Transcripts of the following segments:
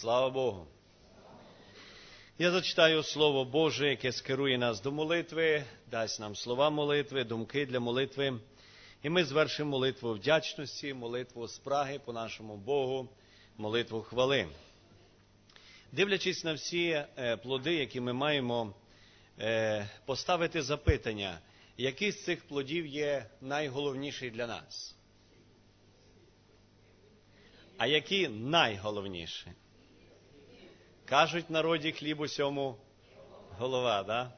Слава Богу. Я зачитаю Слово Боже, яке скерує нас до молитви, дасть нам слова молитви, думки для молитви. І ми звершимо молитву вдячності, молитву спраги по нашому Богу, молитву хвали. Дивлячись на всі е, плоди, які ми маємо, е, поставити запитання, який з цих плодів є найголовніший для нас? А які найголовніші? Кажуть народі хліб усьому голова, да?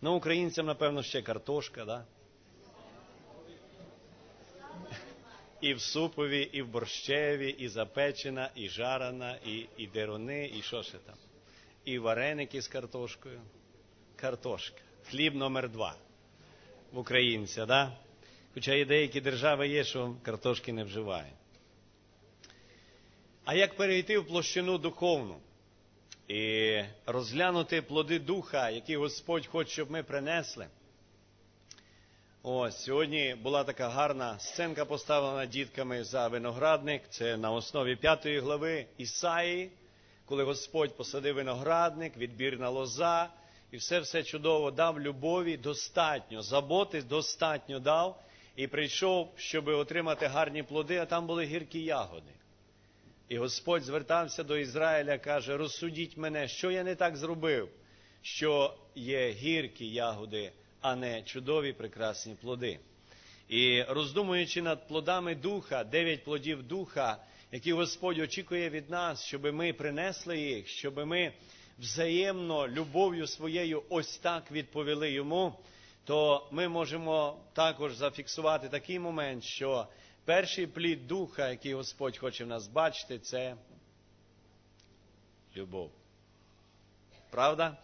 Ну, українцям, напевно, ще картошка, да? І в супові, і в борщеві, і запечена, і жарена, і, і деруни, і що ще там? І вареники з картошкою. Картошка. Хліб номер два в українця, да? Хоча і деякі держави є, що картошки не вживають. А як перейти в площину духовну і розглянути плоди духа, які Господь хоче, щоб ми принесли? Ось сьогодні була така гарна сценка поставлена дітками за виноградник. Це на основі п'ятої глави Ісаї, коли Господь посадив виноградник, відбірна лоза, і все все чудово дав любові достатньо, заботи достатньо дав, і прийшов, щоб отримати гарні плоди, а там були гіркі ягоди. І Господь звертався до Ізраїля, каже: розсудіть мене, що я не так зробив, що є гіркі ягоди, а не чудові прекрасні плоди. І роздумуючи над плодами духа, дев'ять плодів духа, які Господь очікує від нас, щоб ми принесли їх, щоб ми взаємно любов'ю своєю ось так відповіли йому, то ми можемо також зафіксувати такий момент, що перший плід духа, який Господь хоче в нас бачити, це любов. Правда?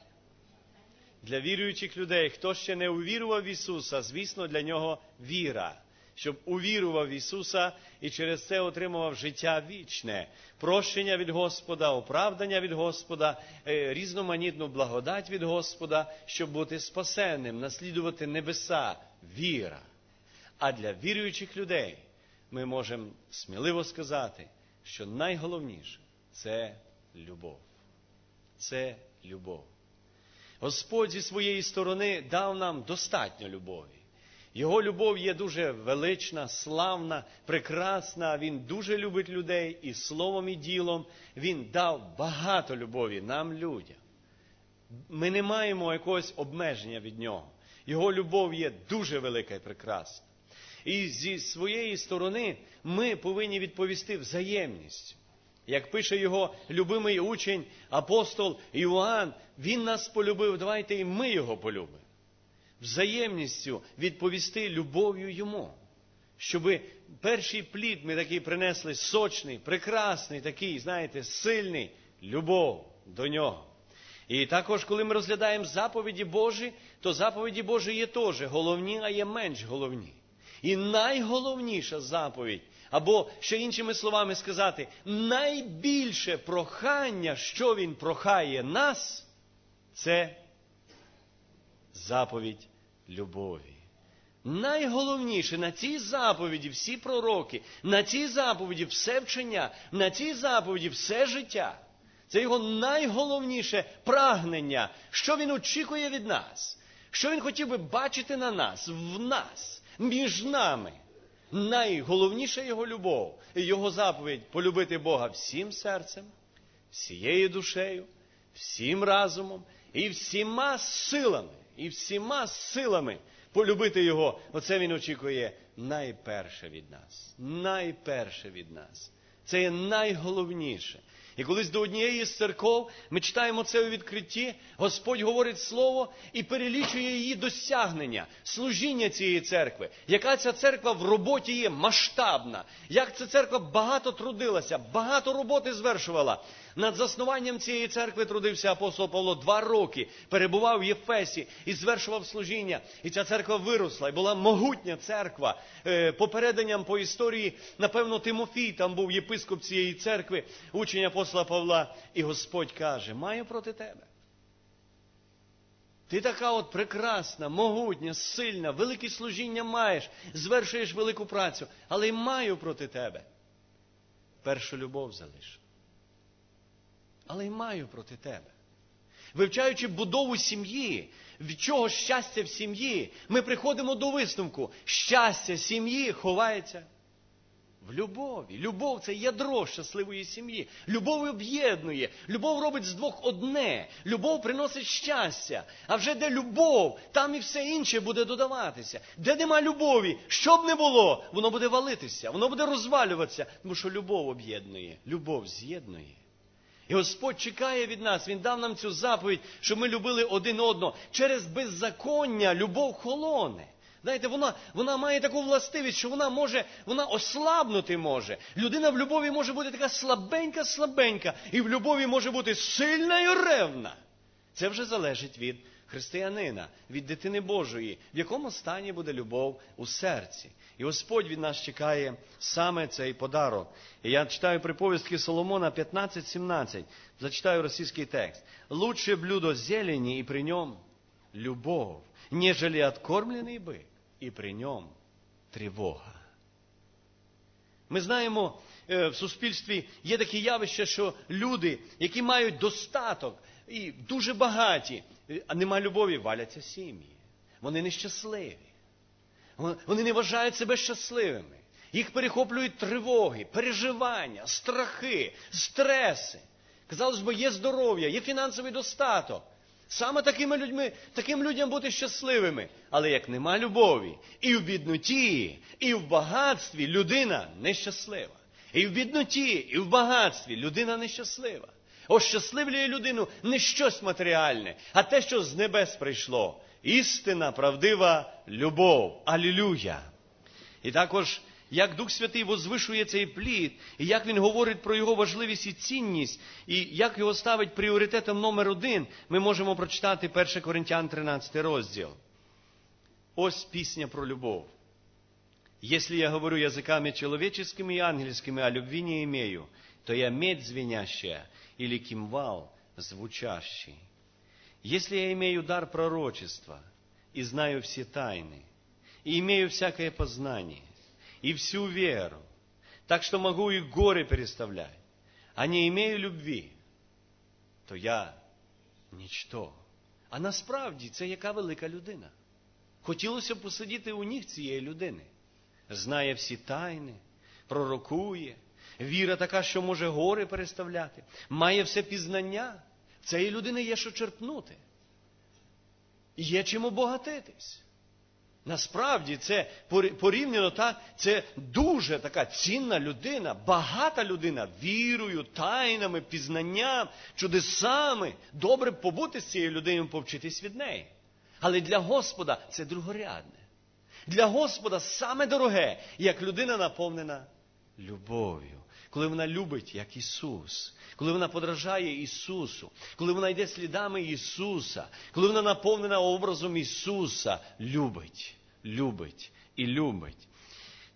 Для віруючих людей, хто ще не увірував в Ісуса, звісно, для нього віра, щоб увірував в Ісуса і через це отримував життя вічне, прощення від Господа, оправдання від Господа, різноманітну благодать від Господа, щоб бути спасенним, наслідувати небеса, віра. А для віруючих людей ми можемо сміливо сказати, що найголовніше це любов. Це любов. Господь зі своєї сторони дав нам достатньо любові. Його любов є дуже велична, славна, прекрасна. Він дуже любить людей і словом, і ділом. Він дав багато любові нам, людям. Ми не маємо якогось обмеження від нього. Його любов є дуже велика і прекрасна. І зі своєї сторони ми повинні відповісти взаємністю. Як пише його любимий учень, апостол Іоанн, він нас полюбив, давайте і ми його полюбимо. Взаємністю відповісти любов'ю йому. Щоб перший плід ми такий принесли сочний, прекрасний, такий, знаєте, сильний любов до нього. І також, коли ми розглядаємо заповіді Божі, то заповіді Божі є теж головні, а є менш головні. І найголовніша заповідь, або ще іншими словами сказати, найбільше прохання, що він прохає нас, це заповідь любові. Найголовніше на цій заповіді всі пророки, на цій заповіді все вчення, на цій заповіді все життя. Це його найголовніше прагнення, що він очікує від нас, що він хотів би бачити на нас, в нас, між нами. Найголовніша його любов його заповідь полюбити Бога всім серцем, всією душею, всім разумом і всіма силами, і всіма силами полюбити Його. Оце він очікує найперше від нас. Найперше від нас. Це є найголовніше. І колись до однієї з церков ми читаємо це у відкритті, Господь говорить слово і перелічує її досягнення, служіння цієї церкви. Яка ця церква в роботі є масштабна, як ця церква багато трудилася, багато роботи звершувала. Над заснуванням цієї церкви трудився апостол Павло два роки, перебував в Єфесі і звершував служіння. І ця церква виросла, і була могутня церква. Е, попереданням по історії, напевно, Тимофій там був єпископ цієї церкви, учень апостола Павла. І Господь каже: маю проти тебе. Ти така от прекрасна, могутня, сильна, велике служіння маєш, звершуєш велику працю, але й маю проти тебе. Першу любов залиш. але й маю проти тебе. Вивчаючи будову сім'ї, від чого щастя в сім'ї, ми приходимо до висновку. Щастя сім'ї ховається в любові. Любов це ядро щасливої сім'ї. Любов об'єднує. Любов робить з двох одне. Любов приносить щастя. А вже де любов, там і все інше буде додаватися. Де нема любові, що б не було, воно буде валитися, воно буде розвалюватися. Тому що любов об'єднує, любов з'єднує. І Господь чекає від нас, Він дав нам цю заповідь, щоб ми любили один одного. Через беззаконня любов холоне. Знаєте, вона вона має таку властивість, що вона може, вона ослабнути може. Людина в любові може бути така слабенька, слабенька, і в любові може бути сильна і ревна. Це вже залежить від християнина, від дитини Божої, в якому стані буде любов у серці. І Господь від нас чекає саме цей подарок. І я читаю приповістки Соломона 15-17, зачитаю російський текст. Лучше блюдо зелені, і при ньому любов, нежели откормлений бик, і при ньому тривога. Ми знаємо, е, в суспільстві є такі явища, що люди, які мають достаток і дуже багаті, е, а нема любові, валяться сім'ї. Вони нещасливі. Вони не вважають себе щасливими. Їх перехоплюють тривоги, переживання, страхи, стреси. Казалось би, є здоров'я, є фінансовий достаток. Саме такими людьми, таким людям бути щасливими. Але як нема любові, і в бідноті, і в багатстві людина нещаслива. І в бідноті, і в багатстві людина нещаслива. Ощасливлює людину не щось матеріальне, а те, що з небес прийшло. Істина, правдива любов. Алілюя. І також, як Дух Святий возвишує цей плід, і як він говорить про його важливість і цінність, і як його ставить пріоритетом номер один, ми можемо прочитати 1 Коринтян 13 розділ. Ось пісня про любов. Если я говорю языками человеческими и ангельскими, а любви не имею, то я медь звенящая или кимвал звучащий. Если я имею дар пророчества и знаю все тайны, и имею всякое познание, и всю веру, так что могу и горы переставлять, а не имею любви, то я нічто. А насправді це яка велика людина. Хотілося б посидіти у ніг цієї людини. Знає всі тайни, пророкує, віра така, що може гори переставляти, має все пізнання. Цієї людини є що черпнути. Є чим обогатитись. Насправді це порівняно так, це дуже така цінна людина, багата людина, вірою, тайнами, пізнанням, чудесами. Добре побути з цією людиною, повчитись від неї. Але для Господа це другорядне. Для Господа саме дороге, як людина наповнена любов'ю, коли вона любить, як Ісус, коли вона подражає Ісусу, коли вона йде слідами Ісуса, коли вона наповнена образом Ісуса, любить, любить і любить.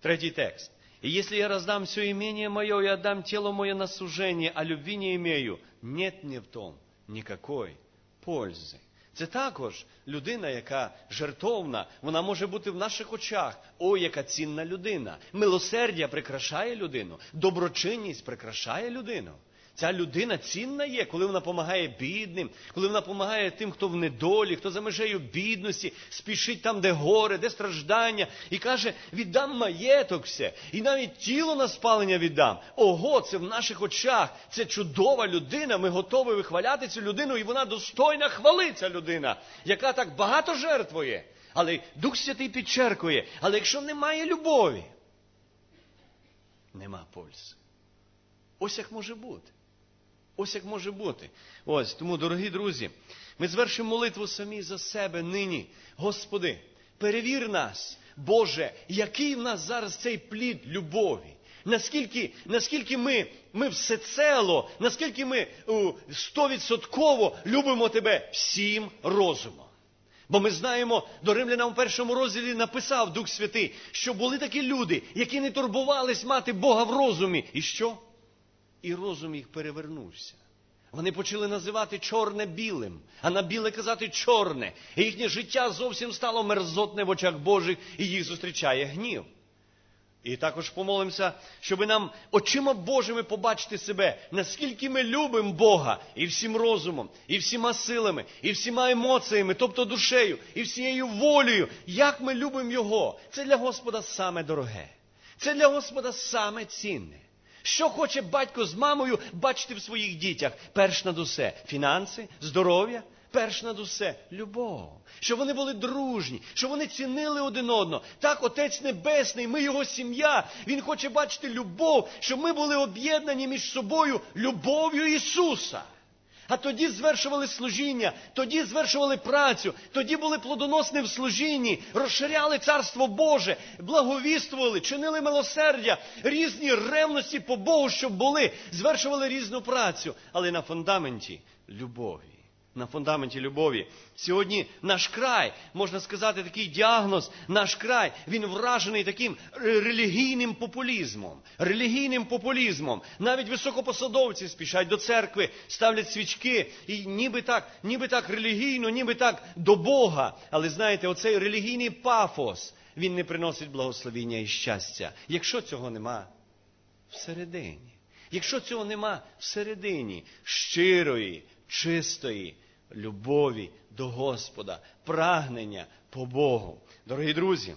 Третій текст. И если я раздам все имение мое и отдам тело мое на сужение, а любви не имею, нет мне в том никакой пользы. Це також людина, яка жертовна, вона може бути в наших очах. Ой, яка цінна людина. Милосердя прикрашає людину, доброчинність прикрашає людину. Ця людина цінна є, коли вона допомагає бідним, коли вона допомагає тим, хто в недолі, хто за межею бідності, спішить там, де горе, де страждання, і каже: віддам маєток все, і навіть тіло на спалення віддам. Ого, це в наших очах. Це чудова людина. Ми готові вихваляти цю людину, і вона достойна хвали, ця людина, яка так багато жертвує. Але Дух Святий підчеркує, але якщо немає любові, нема пользи. Ось як може бути. Ось як може бути. Ось тому, дорогі друзі, ми звершимо молитву самі за себе нині. Господи, перевір нас, Боже, який в нас зараз цей плід любові. Наскільки наскільки ми ми всецело, наскільки ми стовідсотково любимо Тебе всім розумом. Бо ми знаємо, до римлянам у першому розділі написав Дух Святий, що були такі люди, які не турбувались мати Бога в розумі. І що? І розум їх перевернувся. Вони почали називати чорне білим, а на біле казати чорне. І їхнє життя зовсім стало мерзотне в очах Божих, і їх зустрічає гнів. І також помолимося, щоб нам очима Божими побачити себе, наскільки ми любимо Бога і всім розумом, і всіма силами, і всіма емоціями, тобто душею, і всією волею, як ми любимо Його. Це для Господа саме дороге. Це для Господа саме цінне. Що хоче батько з мамою бачити в своїх дітях? Перш над усе фінанси, здоров'я, перш над усе любов. Щоб вони були дружні, що вони цінили один одного. Так, Отець Небесний, ми його сім'я. Він хоче бачити любов, щоб ми були об'єднані між собою любов'ю Ісуса. А тоді звершували служіння, тоді звершували працю, тоді були плодоносні в служінні, розширяли царство Боже, благовіствували, чинили милосердя, різні ревності по Богу, щоб були, звершували різну працю, але на фундаменті любові. На фундаменті любові. Сьогодні наш край, можна сказати, такий діагноз, наш край, він вражений таким релігійним популізмом. Релігійним популізмом. Навіть високопосадовці спішать до церкви, ставлять свічки, і ніби так, ніби так релігійно, ніби так до Бога. Але знаєте, оцей релігійний пафос, він не приносить благословіння і щастя. Якщо цього нема всередині. Якщо цього нема всередині щирої, чистої любові до Господа, прагнення по Богу. Дорогі друзі,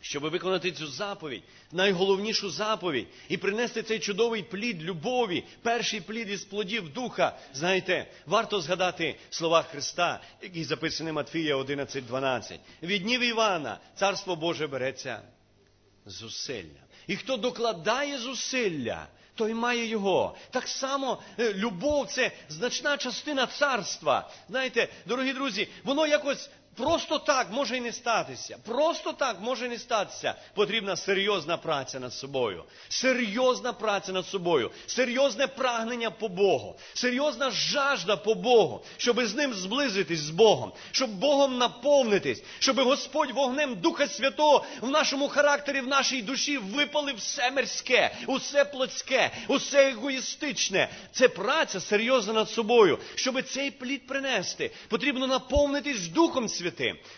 щоб виконати цю заповідь, найголовнішу заповідь, і принести цей чудовий плід любові, перший плід із плодів Духа, знаєте, варто згадати слова Христа, які записані Матфія 11.12. Від днів Івана Царство Боже береться зусилля. І хто докладає зусилля, той має його. Так само любов це значна частина царства. Знаєте, дорогі друзі, воно якось просто так може і не статися. Просто так може і не статися. Потрібна серйозна праця над собою. Серйозна праця над собою, серйозне прагнення по Богу, серйозна жажда по Богу, щоб з ним зблизитись з Богом, щоб Богом наповнитись, щоб Господь вогнем Духа Святого в нашому характері, в нашій душі випалив все мирське, усе плотське, усе егоїстичне. Це праця серйозна над собою. Щоб цей плід принести, потрібно наповнитись Духом Святим.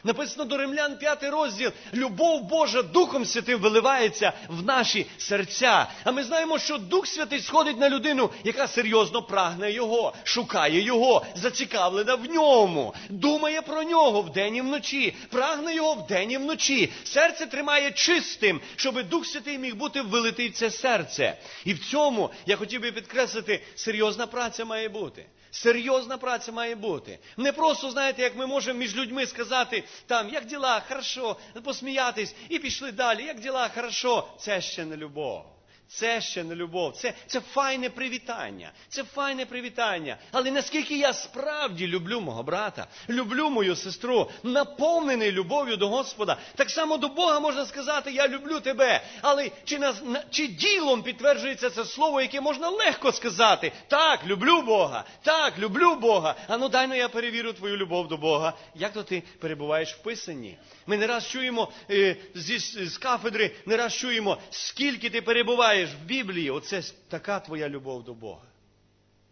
Написано до Римлян 5 розділ. Любов Божа Духом Святим виливається в наші серця. А ми знаємо, що Дух Святий сходить на людину, яка серйозно прагне Його, шукає Його, зацікавлена в ньому, думає про нього вдень і вночі, прагне його вдень і вночі. Серце тримає чистим, щоб Дух Святий міг бути вилитий в це серце. І в цьому я хотів би підкреслити, серйозна праця має бути. Серйозна праця має бути. Не просто, знаєте, як ми можемо між людьми сказати, там, як діла, хорошо, посміятись, і пішли далі, як діла, хорошо. Це ще не любов. Це ще не любов, це це файне привітання, це файне привітання. Але наскільки я справді люблю мого брата, люблю мою сестру, наповнений любов'ю до Господа, так само до Бога можна сказати, я люблю тебе. Але чи, на, чи ділом підтверджується це слово, яке можна легко сказати? Так, люблю Бога, так, люблю Бога. А ну дай ну я перевірю твою любов до Бога. Як то ти перебуваєш в писанні? Ми не раз чуємо е, зі, з кафедри, не раз чуємо, скільки ти перебуваєш в Біблії, оце така твоя любов до Бога.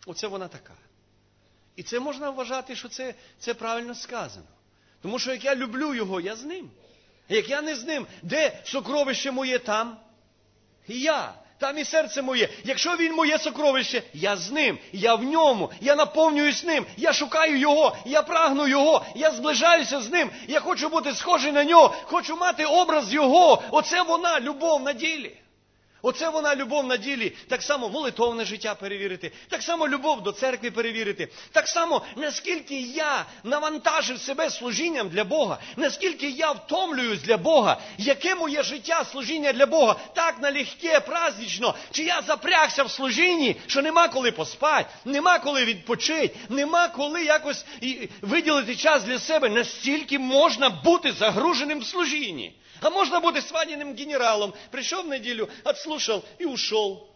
Оце вона така. І це можна вважати, що це, це правильно сказано. Тому що як я люблю його, я з ним. А як я не з ним, де сокровище моє там? І я. Там і серце моє. Якщо він моє сокровище, я з ним, я в ньому, я наповнююсь ним, я шукаю його, я прагну його, я зближаюся з ним, я хочу бути схожий на нього, хочу мати образ його. Оце вона, любов на ділі. Оце вона любов на ділі. Так само молитовне життя перевірити, так само любов до церкви перевірити, так само, наскільки я навантажив себе служінням для Бога, наскільки я втомлююсь для Бога, яке моє життя служіння для Бога, так налегке, празднично, чи я запрягся в служінні, що нема коли поспати, нема коли відпочити, нема коли якось виділити час для себе, настільки можна бути загруженим в служінні. А можна бути свадіним генералом. Прийшов в неділю, отслушав і ушов.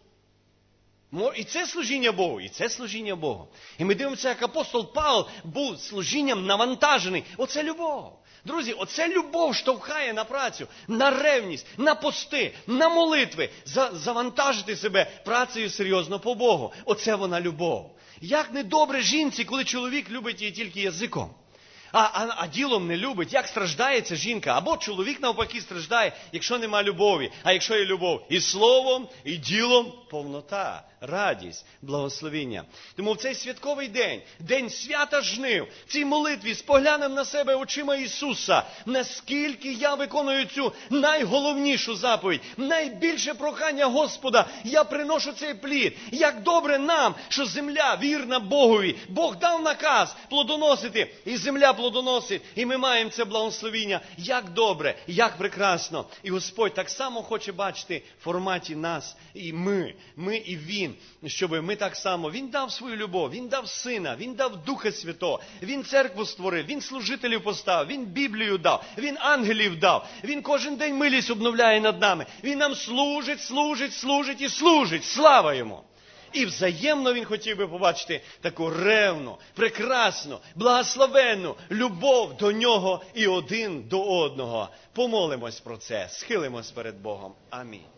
І це служіння Богу, і це служіння Богу. І ми дивимося, як апостол Павел був служінням навантажений. Оце любов. Друзі, оце любов штовхає на працю, на ревність, на пости, на молитви, за, завантажити себе працею серйозно по Богу. Оце вона любов. Як недобре жінці, коли чоловік любить її тільки язиком. А, а, а ділом не любить, як страждає ця жінка? Або чоловік навпаки страждає, якщо нема любові. А якщо є любов і словом, і ділом повнота, радість, благословіння. Тому в цей святковий день, день свята жнив, в цій молитві споглянемо на себе очима Ісуса, наскільки я виконую цю найголовнішу заповідь, найбільше прохання Господа. Я приношу цей плід. Як добре нам, що земля вірна Богові. Бог дав наказ плодоносити, і земля плодоносить, і ми маємо це благословіння. Як добре, як прекрасно. І Господь так само хоче бачити в форматі нас і ми, ми і Він, щоб ми так само. Він дав свою любов, Він дав Сина, Він дав Духа Святого, Він церкву створив, Він служителів поставив, Він Біблію дав, Він ангелів дав, Він кожен день милість обновляє над нами. Він нам служить, служить, служить і служить. Слава йому! І взаємно він хотів би побачити таку ревну, прекрасну, благословенну любов до нього і один до одного. Помолимось про це, схилимось перед Богом. Амінь.